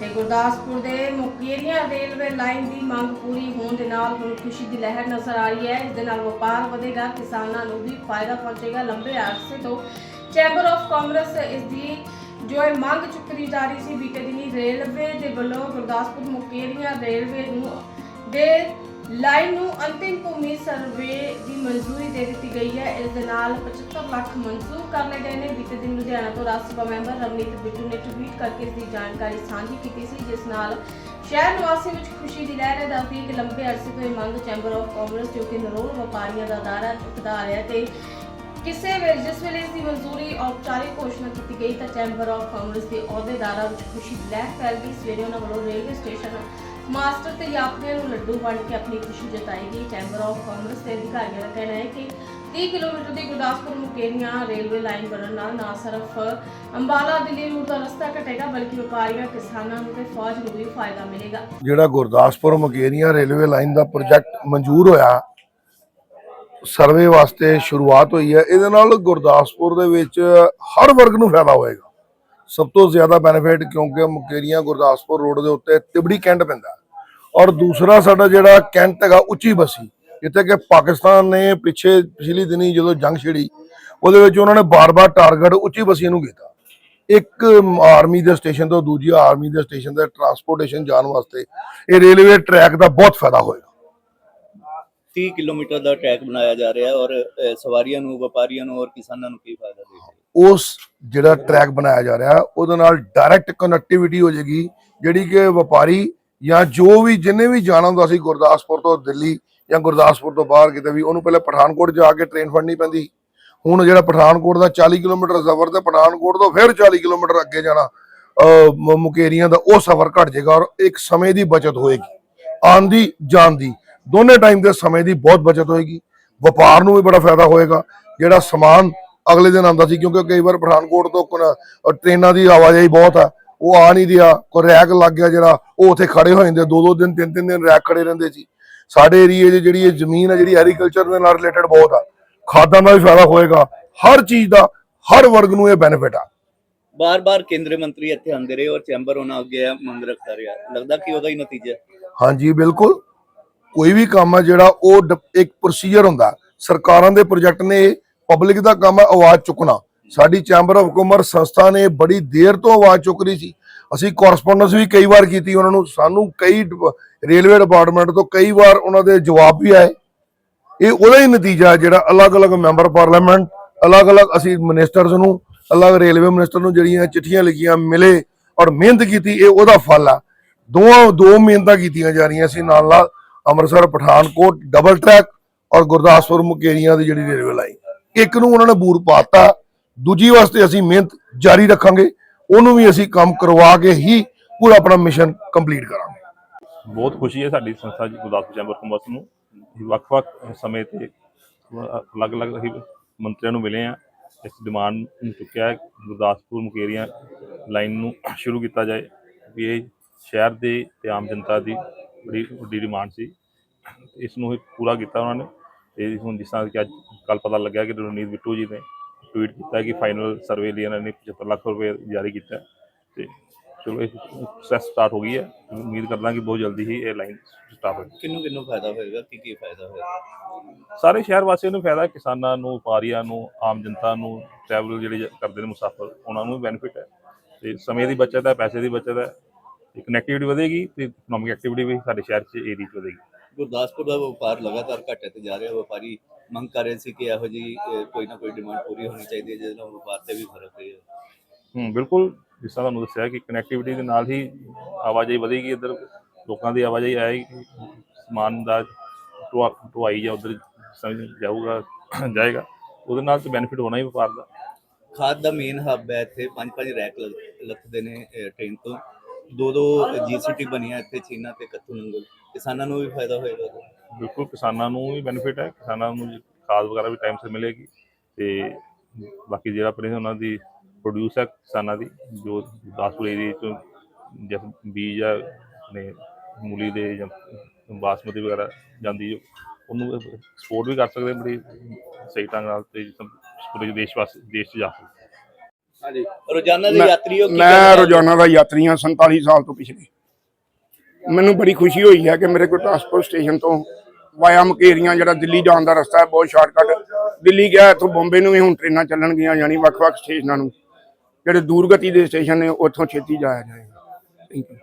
ਤੇ ਗੁਰਦਾਸਪੁਰ ਦੇ Mukerian railway line ਦੀ ਮੰਗ ਪੂਰੀ ਹੋਣ ਦੇ ਨਾਲ ਹੁਣ ਖੁਸ਼ੀ ਦੀ ਲਹਿਰ ਨਜ਼ਰ ਆ ਰਹੀ ਹੈ। ਇਸ ਦੇ ਨਾਲ ਵਪਾਰ ਵਧੇਗਾ, ਕਿਸਾਨਾਂ ਨੂੰ ਵੀ ਫਾਇਦਾ ਪਹੁੰਚੇਗਾ ਲੰਬੇ ਅਰਸੇ ਤੋਂ। ਚੈਂਬਰ ਆਫ ਕਾਮਰਸ ਇਸ ਦੀ ਜੋ ਇਹ ਮੰਗ ਚੁੱਕੀ ਜਾ ਰਹੀ ਸੀ, ਬੀਤੇ ਦਿਨੀ ਰੇਲਵੇ ਦੇ ਵੱਲੋਂ ਗੁਰਦਾਸਪੁਰ ਮੁਕੇਰੀਆਂ ਰੇਲਵੇ ਨੂੰ ਦੇ ਲਾਈਨ ਨੂੰ ਅੰਤਿਮ ਭੂਮੀ ਸਰਵੇ ਦੀ ਮਨਜ਼ੂਰੀ ਦੇ ਦਿੱਤੀ ਗਈ ਹੈ। ਇਸ ਦੇ ਨਾਲ 75 ਲੱਖ ਮਨਜ਼ੂਰ ਕਰ ਲਏ ਗਏ ਨੇ। ਬੀਤੇ ਦਿਨ ਲੁਧਿਆਣਾ ਤੋਂ ਰਾਜ ਸਭਾ ਮੈਂਬਰ ਰਵਨੀਤ ਬਿੱਟੂ ਨੇ ਟਵੀਟ ਕਰਕੇ ਇਸ ਦੀ ਜਾਣਕਾਰੀ ਸਾਂਝੀ ਕੀਤੀ ਸੀ, ਜਿਸ ਨਾਲ ਸ਼ਹਿਰ ਨਿਵਾਸੀਆਂ ਵਿੱਚ ਖੁਸ਼ੀ ਦੀ ਲਹਿਰ ਹੈ ਦੱਸਦੀ ਹੈ ਕਿ ਲੰਬੇ ਅਰਸੇ ਤੋਂ ਇਹ ਮੰਗ ਚੈਂਬਰ ਆਫ ਕਾਮਰਸ, ਜੋ ਕਿ ਨਰੋਲ ਵਪਾਰੀਆਂ ਦਾ ਅਦਾਰਾ ਚੁੱਕਦਾ ਰਿਹਾ ਤੇ ਕਿਸੇ ਵੇਲੇ, ਜਿਸ ਵੇਲੇ ਇਸ ਦੀ ਮਨਜ਼ੂਰੀ ਔਪਚਾਰਿਕ ਘੋਸ਼ਣਾ ਕੀਤੀ ਗਈ ਤਾਂ ਚੈਂਬਰ ਆਫ ਕਾਮਰਸ ਦੇ ਅਹੁਦੇਦਾਰਾਂ ਵਿੱਚ ਖੁਸ਼ੀ ਦੀ ਲਹਿਰ ਫੈਲ ਗਈ। ਸਵੇਰੇ ਉਹਨਾਂ ਵੱਲੋਂ ਰੇਲਵੇ ਸਟੇਸ਼ਨ ਮਾਸਟਰ ਤੇ ਯਾਤਰੀਆਂ ਨੂੰ ਲੱਡੂ ਵੰਡ ਕੇ ਆਪਣੀ ਖੁਸ਼ੀ ਜਤਾਈ ਗਈ। ਚੈਂਬਰ ਆਫ ਕਾਮਰਸ ਦੇ ਅਧਿਕਾਰੀਆਂ ਦਾ ਕਹਿਣਾ ਹੈ ਕਿ 30 ਕਿਲੋਮੀਟਰ ਦੀ ਗੁਰਦਾਸਪੁਰ ਮੁਕੇਰੀਆਂ ਰੇਲਵੇ ਲਾਈਨ ਬਣਨ ਨਾਲ ਨਾ ਸਿਰਫ ਅੰਬਾਲਾ, ਦਿੱਲੀ ਰੂਟ ਦਾ ਰਸਤਾ ਘਟੇਗਾ, ਬਲਕਿ ਵਪਾਰੀਆਂ, ਕਿਸਾਨਾਂ ਨੂੰ ਤੇ ਫੌਜ ਨੂੰ ਵੀ ਫਾਇਦਾ ਮਿਲੇਗਾ। ਜਿਹੜਾ ਗੁਰਦਾਸਪੁਰ ਮੁਕੇਰੀਆਂ ਰੇਲਵੇ ਲਾਈਨ ਦਾ ਪ੍ਰੋਜੈਕਟ ਮਨਜ਼ੂਰ ਹੋਇਆ, ਸਰਵੇ ਵਾਸਤੇ ਸ਼ੁਰੂਆਤ ਹੋਈ ਹੈ, ਇਹਦੇ ਨਾਲ ਗੁਰਦਾਸਪੁਰ ਦੇ ਵਿੱਚ ਹਰ ਵਰਗ ਨੂੰ ਫਾਇਦਾ ਹੋਏਗਾ। ਸਭ ਤੋਂ ਜ਼ਿਆਦਾ ਬੈਨੀਫਿਟ ਕਿਉਂਕਿ ਮੁਕੇਰੀਆਂ ਗੁਰਦਾਸਪੁਰ ਰੋਡ ਦੇ ਉੱਤੇ ਤਿਬੜੀ ਕੈਂਟ ਪੈਂਦਾ। ਔਰ ਦੂਸਰਾ ਸਾਡਾ ਜਿਹੜਾ ਕੈਂਟ ਹੈਗਾ ਉੱਚੀ ਬਸੀ। ਜਿੱਥੇ ਕਿ ਪਾਕਿਸਤਾਨ ਨੇ ਪਿੱਛੇ ਪਿਛਲੀ ਦਿਨੀ ਜਦੋਂ ਜੰਗ ਛਿੜੀ ਉਹਦੇ ਵਿੱਚ ਉਹਨਾਂ ਨੇ ਬਾਰ-ਬਾਰ ਟਾਰਗੇਟ ਉੱਚੀ ਬਸੀ ਨੂੰ ਕੀਤਾ। ਇੱਕ ਆਰਮੀ ਦੇ ਸਟੇਸ਼ਨ ਤੋਂ ਦੂਜੀ ਆਰਮੀ ਦੇ ਸਟੇਸ਼ਨ ਤੇ ਟਰਾਂਸਪੋਰਟੇਸ਼ਨ ਜਾਣ ਵਾਸਤੇ ਇਹ ਰੇਲਵੇ ਟਰੈਕ ਦਾ ਬਹੁਤ ਫਾਇਦਾ ਹੋਏਗਾ 30 ਕਿਲੋਮੀਟਰ ਦਾ ਟਰੈਕ ਬਣਾਇਆ ਜਾ ਰਿਹਾ ਔਰ ਸਵਾਰੀਆਂ ਨੂੰ ਵਪਾਰੀਆਂ ਨੂੰ ਔਰ ਕਿਸਾਨਾਂ ਨੂੰ ਕੀ ਫਾਇਦਾ ਦੇਗਾ ਉਸ ਜਿਹੜਾ ਟਰੈਕ ਬਣਾਇਆ ਜਾ ਰਿਹਾ ਉਹਦੇ ਨਾਲ ਡਾਇਰੈਕਟ ਕਨੈਕਟੀਵਿਟੀ ਹੋ ਜਾਏਗੀ ਜਿਹੜੀ ਕਿ ਵਪਾਰੀ ਜਾਂ ਜੋ ਵੀ ਜਿੰਨੇ ਵੀ ਜਾਣਾ ਹੁੰਦਾ ਸੀ ਗੁਰਦਾਸਪੁਰ ਤੋਂ ਦਿੱਲੀ ਜਾਂ ਗੁਰਦਾਸਪੁਰ ਤੋਂ ਬਾਹਰ ਕਿਤੇ ਵੀ, ਉਹਨੂੰ ਪਹਿਲਾਂ ਪਠਾਨਕੋਟ ਜਾ ਕੇ ਟ੍ਰੇਨ ਫੜਨੀ ਪੈਂਦੀ। ਹੁਣ ਜਿਹੜਾ ਪਠਾਨਕੋਟ ਦਾ 40 ਕਿਲੋਮੀਟਰ ਸਫ਼ਰ ਤੇ ਪਠਾਨਕੋਟ ਤੋਂ ਫਿਰ 40 ਕਿਲੋਮੀਟਰ ਅੱਗੇ ਜਾਣਾ ਮੁਕੇਰੀਆਂ ਦਾ, ਉਹ ਸਫ਼ਰ ਘਟ ਜਾਏਗਾ ਔਰ ਇੱਕ ਸਮੇਂ ਦੀ ਬਚਤ ਹੋਏਗੀ। ਆਉਣ ਦੀ, ਜਾਣ ਦੀ, ਦੋਨੇ ਟਾਈਮ ਦੇ ਸਮੇਂ ਦੀ ਬਹੁਤ ਬਚਤ ਹੋਏਗੀ। ਵਪਾਰ ਨੂੰ ਵੀ ਬੜਾ ਫਾਇਦਾ ਹੋਏਗਾ। ਜਿਹੜਾ ਸਮਾਨ ਅਗਲੇ ਦਿਨ ਆਉਂਦਾ ਸੀ, ਕਿਉਂਕਿ ਕਈ ਵਾਰ ਪਠਾਨਕੋਟ ਤੋਂ ਕੋਨ- ਅਹ ਟ੍ਰੇਨਾਂ ਦੀ ਆਵਾਜਾਈ ਬਹੁਤ ਆ। ਉਹ ਆ ਨਹੀਂ ਰਿਹਾ ਕੋਈ ਰੈਕ ਲੱਗ ਗਿਆ ਜਿਹੜਾ ਉਹ ਉੱਥੇ ਖੜੇ ਹੋ ਜਾਂਦੇ ਦੋ ਦੋ ਦਿਨ ਤਿੰਨ ਤਿੰਨ ਦਿਨ ਰੈਕ ਖੜੇ ਰਹਿੰਦੇ ਸੀ। ਸਾਡੇ ਏਰੀਏ 'ਚ ਜਿਹੜੀ ਇਹ ਜ਼ਮੀਨ ਹੈ ਜਿਹੜੀ ਐਗਰੀਕਲਚਰ ਦੇ ਨਾਲ ਰਿਲੇਟਡ ਬਹੁਤ ਆ ਖਾਦਾਂ ਦਾ ਵੀ ਫਾਇਦਾ ਹੋਏਗਾ ਹਰ ਚੀਜ਼ ਦਾ ਹਰ ਵਰਗ ਨੂੰ ਇਹ ਬੈਨੀਫਿਟ ਆ। ਬਾਰ-ਬਾਰ ਕੇਂਦਰੀ ਮੰਤਰੀ ਇੱਥੇ ਆਉਂਦੇ ਰਹੇ ਔਰ ਚੈਂਬਰ ਉਹਨਾਂ ਅੱਗੇ ਮੰਗ ਰੱਖਦਾ ਰਿਹਾ। ਲੱਗਦਾ ਕਿ ਉਹਦਾ ਹੀ ਨਤੀਜਾ। ਹਾਂਜੀ ਬਿਲਕੁਲ। ਕੋਈ ਵੀ ਕੰਮ ਹੈ ਜਿਹੜਾ ਉਹ ਇੱਕ ਪ੍ਰੋਸੀਜਰ ਹੁੰਦਾ ਸਰਕਾਰਾਂ ਦੇ ਪ੍ਰੋਜੈਕਟ ਨੇ ਪਬਲਿਕ ਦਾ ਕੰਮ ਆਵਾਜ਼ ਚੁੱਕਣਾ। ਸਾਡੀ ਚੈਂਬਰ ਆਫ ਕਾਮਰਸ ਸੰਸਥਾ ਨੇ ਬੜੀ ਦੇਰ ਤੋਂ ਆਵਾਜ਼ ਚੁੱਕ ਰਹੀ ਸੀ। ਅਸੀਂ ਕੋਰਸਪੋਂਡੈਂਸ ਵੀ ਕਈ ਵਾਰ ਕੀਤੀ ਉਹਨਾਂ ਨੂੰ। ਸਾਨੂੰ ਕਈ ਰੇਲਵੇ ਡਿਪਾਰਟਮੈਂਟ ਤੋਂ ਕਈ ਵਾਰ ਉਹਨਾਂ ਦੇ ਜਵਾਬ ਵੀ ਆਏ। ਇਹ ਉਹਦਾ ਹੀ ਨਤੀਜਾ ਜਿਹੜਾ ਅਲੱਗ-ਅਲੱਗ ਮੈਂਬਰ ਪਾਰਲੀਮੈਂਟ ਅਲੱਗ-ਅਲੱਗ ਅਸੀਂ ਮਿਨਿਸਟਰਸ ਨੂੰ, ਅਲੱਗ ਰੇਲਵੇ ਮਿਨਿਸਟਰ ਨੂੰ ਜਿਹੜੀਆਂ ਚਿੱਠੀਆਂ ਲਿਖੀਆਂ ਮਿਲੇ ਔਰ ਮਿਹਨਤ ਕੀਤੀ, ਇਹ ਉਹਦਾ ਫਲ ਆ। ਦੋਵਾਂ ਦੋ ਮਿਹਨਤਾਂ ਕੀਤੀਆਂ ਜਾ ਰਹੀਆਂ ਸੀ ਨਾਲ ਨਾਲ ਅੰਮ੍ਰਿਤਸਰ, ਪਠਾਨਕੋਟ ਡਬਲ ਟਰੈਕ ਔਰ ਗੁਰਦਾਸਪੁਰ ਮੁਕੇਰੀਆਂ ਦੀ ਜਿਹੜੀ ਰੇਲਵੇ ਲਾਈਨ। ਇੱਕ ਨੂੰ ਉਹਨਾਂ ਨੇ ਬੂਰ ਪਾਤਾ ਦੂਜੀ ਵਾਸਤੇ ਅਸੀਂ ਮਿਹਨਤ ਜਾਰੀ ਰੱਖਾਂਗੇ, ਉਹਨੂੰ ਵੀ ਅਸੀਂ ਕੰਮ ਕਰਵਾ ਕੇ ਹੀ ਪੂਰਾ ਆਪਣਾ ਮਿਸ਼ਨ ਕੰਪਲੀਟ ਕਰਾਂਗੇ। ਬਹੁਤ ਖੁਸ਼ੀ ਹੈ ਸਾਡੀ ਸੰਸਥਾ ਜੀ, ਗੁਰਦਾਸਪੁਰ ਚੈਂਬਰ ਕਾਮਰਸ ਨੂੰ। ਵੱਖ-ਵੱਖ ਸਮੇਂ ਤੇ, ਅਲੱਗ-ਅਲੱਗ ਅਸੀਂ ਮੰਤਰੀਆਂ ਨੂੰ ਮਿਲੇ ਆ ਇਸ ਡਿਮਾਂਡ ਨੂੰ ਚੁੱਕਿਆ ਹੈ। ਗੁਰਦਾਸਪੁਰ ਮੁਕੇਰੀਆਂ ਲਾਈਨ ਨੂੰ ਸ਼ੁਰੂ ਕੀਤਾ ਜਾਏ। ਵੀ ਇਹ ਸ਼ਹਿਰ ਦੇ ਤੇ ਆਮ ਜਨਤਾ ਦੀ ਬੜੀ ਵੱਡੀ ਡਿਮਾਂਡ ਸੀ। ਇਸ ਨੂੰ ਹੀ ਪੂਰਾ ਕੀਤਾ ਉਹਨਾਂ ਨੇ। ਤੇ ਹੁਣ ਜਿਸ ਤਰ੍ਹਾਂ ਕਿ ਅੱਜ ਕੱਲ ਪਤਾ ਲੱਗਿਆ ਕਿ ਰਣਜੀਤ ਬਿੱਟੂ ਜੀ ਨੇ ਟਵੀਟ ਕੀਤਾ ਕਿ ਫਾਈਨਲ ਸਰਵੇ ਲਈ ਇਹਨਾਂ ਨੇ 75 ਲੱਖ ਰੁਪਏ ਜਾਰੀ ਕੀਤਾ ਤੇ ਚਲੋ ਇਹ ਪ੍ਰੋਸੈਸ ਸਟਾਰਟ ਹੋ ਗਈ ਹੈ। ਉਮੀਦ ਕਰਦਾ ਕਿ ਬਹੁਤ ਜਲਦੀ ਹੀ ਇਹ ਲਾਈਨ ਸਟਾਰਟ ਹੋ ਕਿਹਨੂੰ ਕਿਹਨੂੰ ਫਾਇਦਾ ਹੋਏਗਾ? ਕੀ ਕੀ ਫਾਇਦਾ ਹੋਏਗਾ? ਸਾਰੇ ਸ਼ਹਿਰ ਵਾਸੀਆਂ ਨੂੰ ਫਾਇਦਾ ਕਿਸਾਨਾਂ ਨੂੰ ਵਪਾਰੀਆਂ ਨੂੰ ਆਮ ਜਨਤਾ ਨੂੰ ਟਰੈਵਲ ਜਿਹੜੇ ਕਰਦੇ ਨੇ ਮੁਸਾਫਰ ਉਹਨਾਂ ਨੂੰ ਵੀ ਬੈਨੀਫਿਟ ਹੈ। ਤੇ ਸਮੇਂ ਦੀ ਬਚਤ ਹੈ ਪੈਸੇ ਦੀ ਬਚਤ ਹੈ। ਤੇ ਕਨੈਕਟੀਵਿਟੀ ਵਧੇਗੀ ਤੇ ਇਕਨੋਮਿਕ ਐਕਟੀਵਿਟੀ ਵੀ ਸਾਡੇ ਸ਼ਹਿਰ 'ਚ ਏਰੀਆ 'ਚ ਵਧੇਗੀ। ਗੁਰਦਾਸਪੁਰ ਦਾ ਵਪਾਰ ਲਗਾਤਾਰ ਘਟੇ ਤੇ ਜਾ ਰਿਹਾ। ਵਪਾਰੀ ਮੰਗ ਕਰ ਰਹੇ ਸੀ ਕਿ ਇਹੋ ਜੀ ਕੋਈ ਨਾ ਕੋਈ ਡਿਮਾਂਡ ਪੂਰੀ ਹੋਣੀ ਚਾਹੀਦੀ ਹੈ ਜਿਹਦੇ ਨਾਲ ਵਪਾਰ ਤੇ ਵੀ ਫ਼ਰਕ ਪਏ ਹੂੰ ਬਿਲਕੁਲ। ਜਿਸ ਤਰ੍ਹਾਂ ਤੁਹਾਨੂੰ ਦੱਸਿਆ ਕਿ ਕਨੈਕਟੀਵਿਟੀ ਦੇ ਨਾਲ ਹੀ ਆਵਾਜਾਈ ਵਧੇਗੀ ਇੱਧਰ ਲੋਕਾਂ ਦੀ ਆਵਾਜਾਈ ਆਏਗੀ ਸਮਾਨ ਦਾ ਢੁਆਈ ਜਾਂ ਉਧਰ ਸਮਝ ਜਾਊਗਾ ਜਾਏਗਾ। ਉਹਦੇ ਨਾਲ ਤਾਂ ਬੈਨੀਫਿਟ ਹੋਣਾ ਹੀ ਵਪਾਰ ਦਾ। ਖਾਦ ਦਾ ਮੇਨ ਹੱਬ ਹੈ ਇੱਥੇ ਪੰਜ ਪੰਜ ਰੈਕ ਲੱਗ- ਲੱਗਦੇ ਨੇ ਟ੍ਰੇਨ ਤੋਂ। ਦੋ ਦੋ ਜੀਸੀਟੀ ਬਣੀਆਂ ਇੱਥੇ ਚੀਨਾ ਤੇ ਕੱਥੂ ਨੰਗਲ ਕਿਸਾਨਾਂ ਨੂੰ ਵੀ ਫਾਇਦਾ ਹੋਏਗਾ। ਬਿਲਕੁਲ ਕਿਸਾਨਾਂ ਨੂੰ ਵੀ ਬੈਨੀਫਿਟ ਹੈ ਕਿਸਾਨਾਂ ਨੂੰ ਖਾਦ ਵਗੈਰਾ ਵੀ ਟਾਈਮ ਸਿਰ ਮਿਲੇਗੀ ਤੇ ਬਾਕੀ ਜਿਹੜਾ ਆਪਣੇ ਉਹਨਾਂ ਦੀ ਪ੍ਰੋਡਿਊਸ ਹੈ ਕਿਸਾਨਾਂ ਦੀ ਜੋ ਗੁਰਦਾਸਪੁਰ ਏਰੀਏ ਤੋਂ ਜਿਸ ਬੀਜ ਆ ਨੇ ਮੂਲੀ ਦੇ ਜਾਂ ਬਾਸਮਤੀ ਵਗੈਰਾ ਜਾਂਦੀ ਜੋ ਉਹਨੂੰ ਐਕਸਪੋਰਟ ਵੀ ਕਰ ਸਕਦੇ ਬੜੀ ਸਹੀ ਢੰਗ ਨਾਲ ਤੇ ਜਿਸ ਤਰ੍ਹਾਂ ਪੂਰੇ ਦੇਸ਼ ਵਾਸਤੇ ਦੇਸ਼ 'ਚ ਜਾ ਸਕਦੇ। ਹਾਂਜੀ। ਰੋਜ਼ਾਨਾ ਦੇ ਯਾਤਰੀ ਹੋ ਕੀ ਮੈਂ ਰੋਜ਼ਾਨਾ ਦਾ ਯਾਤਰੀਆਂ 47 ਸਾਲ ਤੋਂ ਪਿਛਲੇ। ਮੈਨੂੰ ਬੜੀ ਖੁਸ਼ੀ ਹੋਈ ਹੈ ਕਿ ਮੇਰੇ ਗੁਰਦਾਸਪੁਰ ਸਟੇਸ਼ਨ ਤੋਂ ਵਾਇਆ ਮਕੇਰੀਆਂ, ਜਿਹੜਾ ਦਿੱਲੀ ਜਾਣ ਦਾ ਰਸਤਾ ਹੈ, ਬਹੁਤ ਸ਼ਾਰਟਕਟ ਦਿੱਲੀ ਗਿਆ, ਇੱਥੋਂ ਬੰਬੇ ਨੂੰ ਵੀ ਹੁਣ ਟ੍ਰੇਨਾਂ ਚੱਲਣਗੀਆਂ, ਯਾਨੀ ਵੱਖ-ਵੱਖ ਸਟੇਸ਼ਨਾਂ ਨੂੰ। ਜਿਹੜੇ ਦੂਰ ਗਤੀ ਦੇ ਸਟੇਸ਼ਨ ਨੇ, ਉੱਥੋਂ ਛੇਤੀ ਜਾਇਆ ਜਾਏਗਾ। Thank you